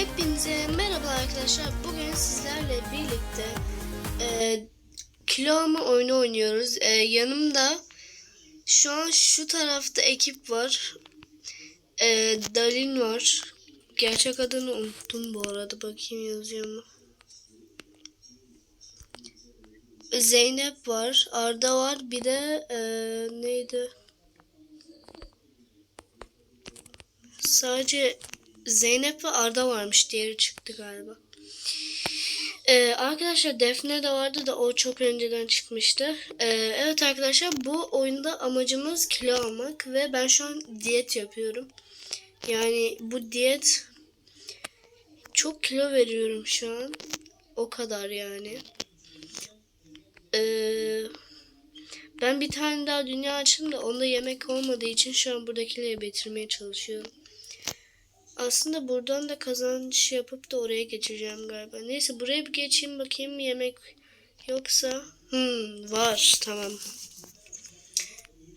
Hepinize merhaba arkadaşlar. Bugün sizlerle birlikte e, kilo alma oyunu oynuyoruz. E, yanımda şu an şu tarafta ekip var. E, Dalin var. Gerçek adını unuttum bu arada. Bakayım yazıyor mu? Zeynep var. Arda var. Bir de e, neydi? Sadece Zeynep ve Arda varmış. Diğeri çıktı galiba. Ee, arkadaşlar Defne de vardı da o çok önceden çıkmıştı. Ee, evet arkadaşlar bu oyunda amacımız kilo almak ve ben şu an diyet yapıyorum. Yani bu diyet çok kilo veriyorum şu an. O kadar yani. Ee, ben bir tane daha dünya açtım da onda yemek olmadığı için şu an buradakileri bitirmeye çalışıyorum. Aslında buradan da kazanç yapıp da oraya geçeceğim galiba. Neyse buraya bir geçeyim bakayım yemek yoksa. Hmm, var tamam.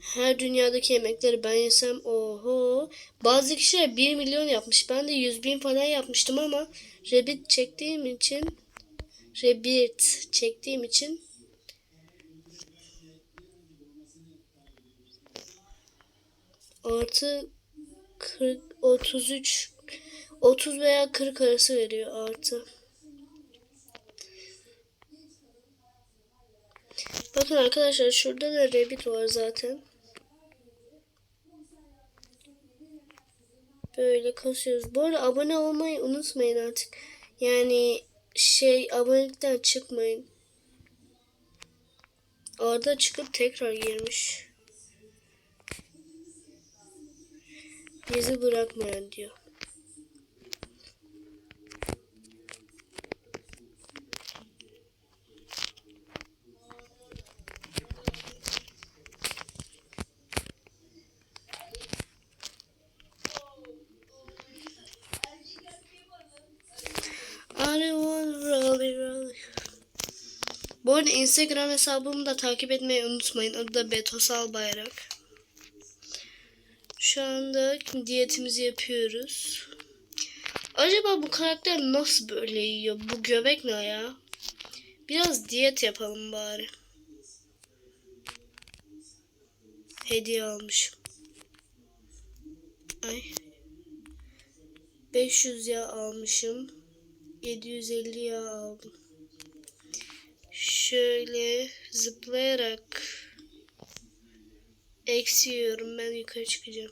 Her dünyadaki yemekleri ben yesem oho. Bazı kişiler 1 milyon yapmış. Ben de 100 bin falan yapmıştım ama Rabbit çektiğim için Rabbit çektiğim için artı 40 33 30 veya 40 arası veriyor artı. Bakın arkadaşlar şurada da Rabbit var zaten. Böyle kasıyoruz. Bu arada abone olmayı unutmayın artık. Yani şey abonelikten çıkmayın. Arda çıkıp tekrar girmiş. Bizi bırakmayan diyor. Bu arada Instagram hesabımı da takip etmeyi unutmayın. Adı da Betosal Bayrak. Şu anda diyetimizi yapıyoruz. Acaba bu karakter nasıl böyle yiyor? Bu göbek ne ya? Biraz diyet yapalım bari. Hediye almışım. Ay. 500 yağ almışım. 750 yağ aldım. Şöyle zıplayarak eksiyorum ben yukarı çıkacağım.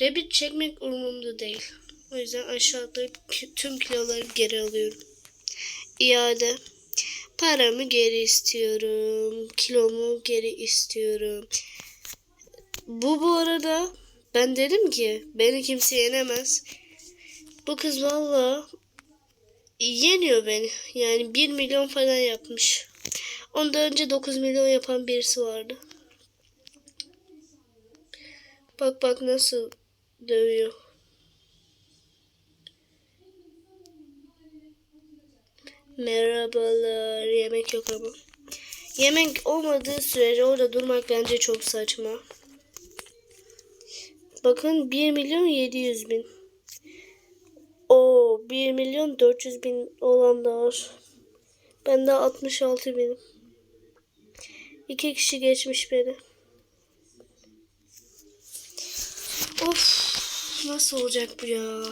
Rabbit çekmek umurumda değil. O yüzden aşağı atlayıp tüm kiloları geri alıyorum. İade. Paramı geri istiyorum. Kilomu geri istiyorum. Bu bu arada ben dedim ki beni kimse yenemez. Bu kız valla yeniyor beni. Yani 1 milyon falan yapmış. Ondan önce 9 milyon yapan birisi vardı. Bak bak nasıl dövüyor. Merhabalar. Yemek yok ama. Yemek olmadığı sürece orada durmak bence çok saçma. Bakın 1 milyon 700 bin. O 1 milyon 400 bin olan da var. Ben de 66 binim. İki kişi geçmiş beni. Of nasıl olacak bu ya?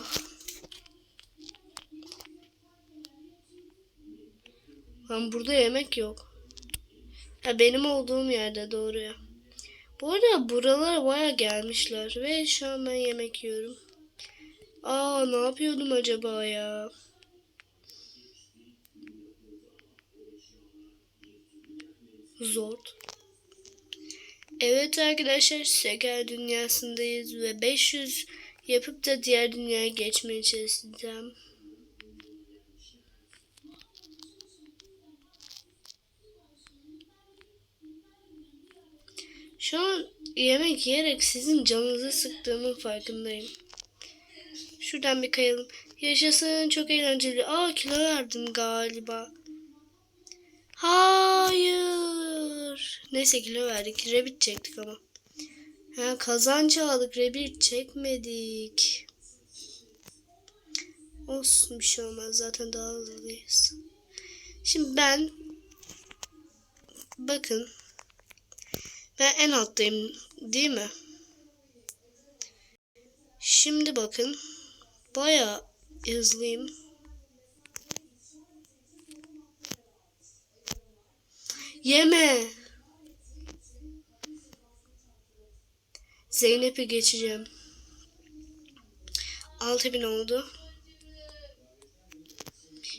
Lan burada yemek yok. Ha benim olduğum yerde doğru ya. Bu arada buralara baya gelmişler ve şu an ben yemek yiyorum. Aa ne yapıyordum acaba ya? Zor. Evet arkadaşlar Seger dünyasındayız ve 500 yapıp da diğer dünyaya geçmeye çalışacağım. Şu an yemek yiyerek sizin canınızı sıktığımın farkındayım. Şuradan bir kayalım. Yaşasın çok eğlenceli. Aa kilo verdim galiba. Hayır. Neyse kilo verdik. Rabbit çektik ama. Ha, kazancı aldık. Rabbit çekmedik. Olsun bir şey olmaz. Zaten daha hızlıyız. Şimdi ben bakın ben en alttayım değil mi? Şimdi bakın baya hızlıyım. Yeme. Zeynep'i geçeceğim. 6000 oldu.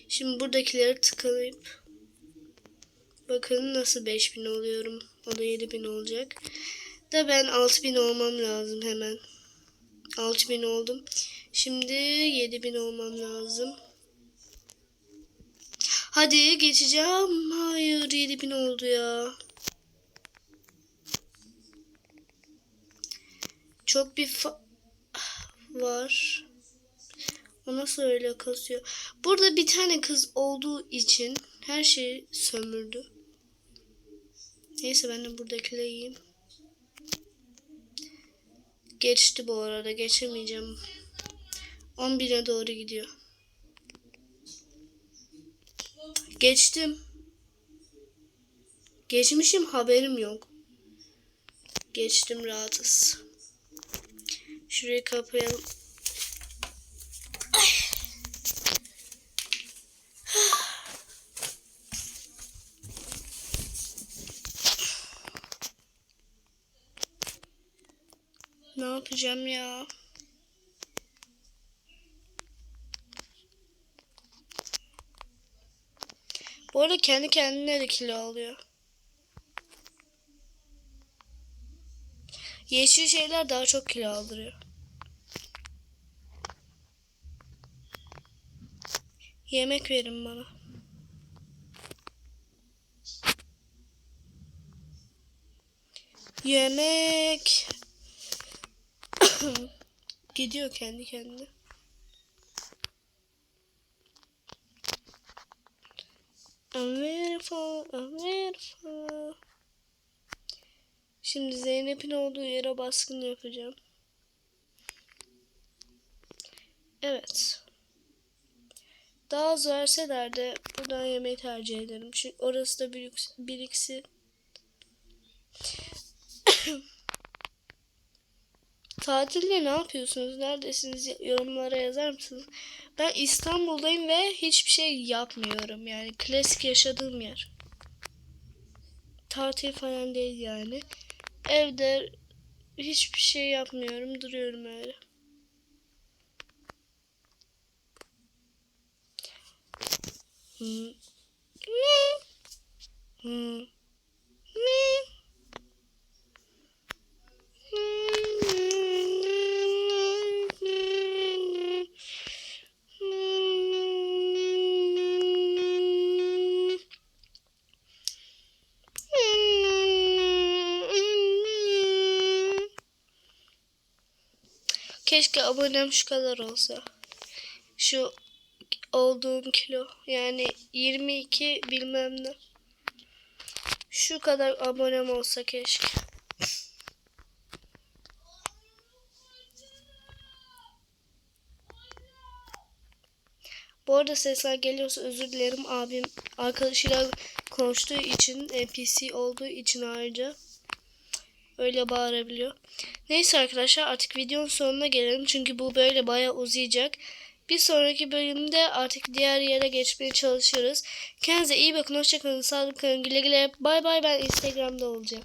Şimdi buradakileri tıklayıp bakın nasıl 5000 oluyorum. O da 7000 olacak. Da ben 6000 olmam lazım hemen. 6000 oldum. Şimdi 7000 olmam lazım. Hadi geçeceğim. Hayır 7000 oldu ya. Çok bir var. O nasıl öyle kasıyor? Burada bir tane kız olduğu için her şeyi sömürdü. Neyse ben de buradakileri yiyeyim. Geçti bu arada. Geçemeyeceğim. 11'e doğru gidiyor. Geçtim. Geçmişim haberim yok. Geçtim rahatız. Şurayı kapayalım. Ne yapacağım ya? Bu arada kendi kendine de kilo alıyor. Yeşil şeyler daha çok kilo aldırıyor. Yemek verin bana. Yemek. Gidiyor kendi kendine. I'm beautiful. Şimdi Zeynep'in olduğu yere baskın yapacağım. Evet. Daha az verseler de buradan yemeği tercih ederim. Çünkü orası da büyük, biriksi. Tatilde ne yapıyorsunuz? Neredesiniz? Yorumlara yazar mısınız? Ben İstanbul'dayım ve hiçbir şey yapmıyorum. Yani klasik yaşadığım yer. Tatil falan değil yani. Evde hiçbir şey yapmıyorum. Duruyorum öyle. Hmm. Hmm. Keşke abonem şu kadar olsa. Şu olduğum kilo. Yani 22 bilmem ne. Şu kadar abonem olsa keşke. Bu arada sesler geliyorsa özür dilerim. Abim arkadaşıyla konuştuğu için, NPC olduğu için ayrıca öyle bağırabiliyor. Neyse arkadaşlar artık videonun sonuna gelelim. Çünkü bu böyle bayağı uzayacak. Bir sonraki bölümde artık diğer yere geçmeye çalışırız. Kendinize iyi bakın. Hoşçakalın. Sağlıklı kalın. Güle güle. Bay bay. Ben Instagram'da olacağım.